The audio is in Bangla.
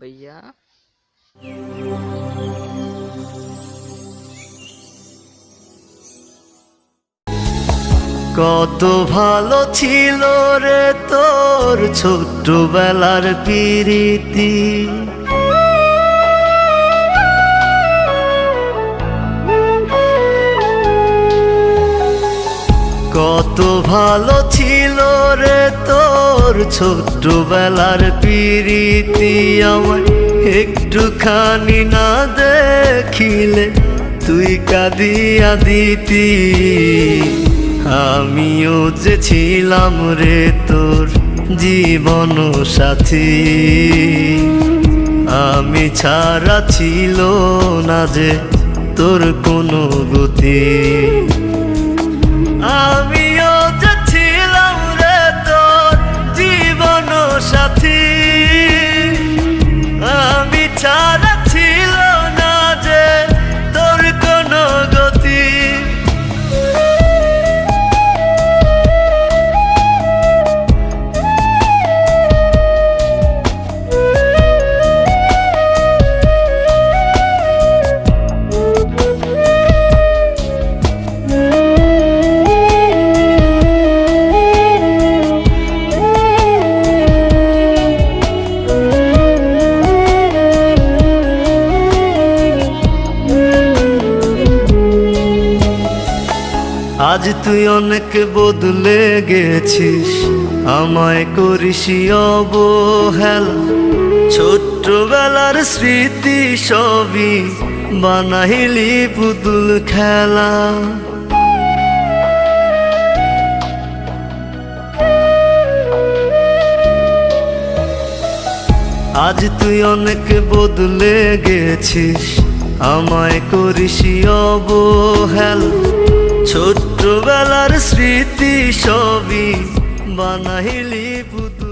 भैया কত ভালো ছিল রে তোর ছোট্টবেলার পিরিতি। কত ভালো ছিল রে তোর ছোট্টবেলার পিরিতি আমার একটুখানি না দেখিলে তুই কাঁদিয়া দিতি। আমিও যে ছিলাম রে তোর জীবন সাথী। আমি ছাড়া ছিল না যে তোর কোনো গতি। সাথী আমি আজ তুই অনেক বদলে গেছিস, আমায় করিস অবহেলা। ছোট্টবেলার স্মৃতি সবই বানাইলি পুতুল খেলা। আজ তুই অনেক বদলে গেছিস, আমায় করিস অবহেলা। ছোট্টবেলার স্মৃতি সবই বানাইলি পুতুল।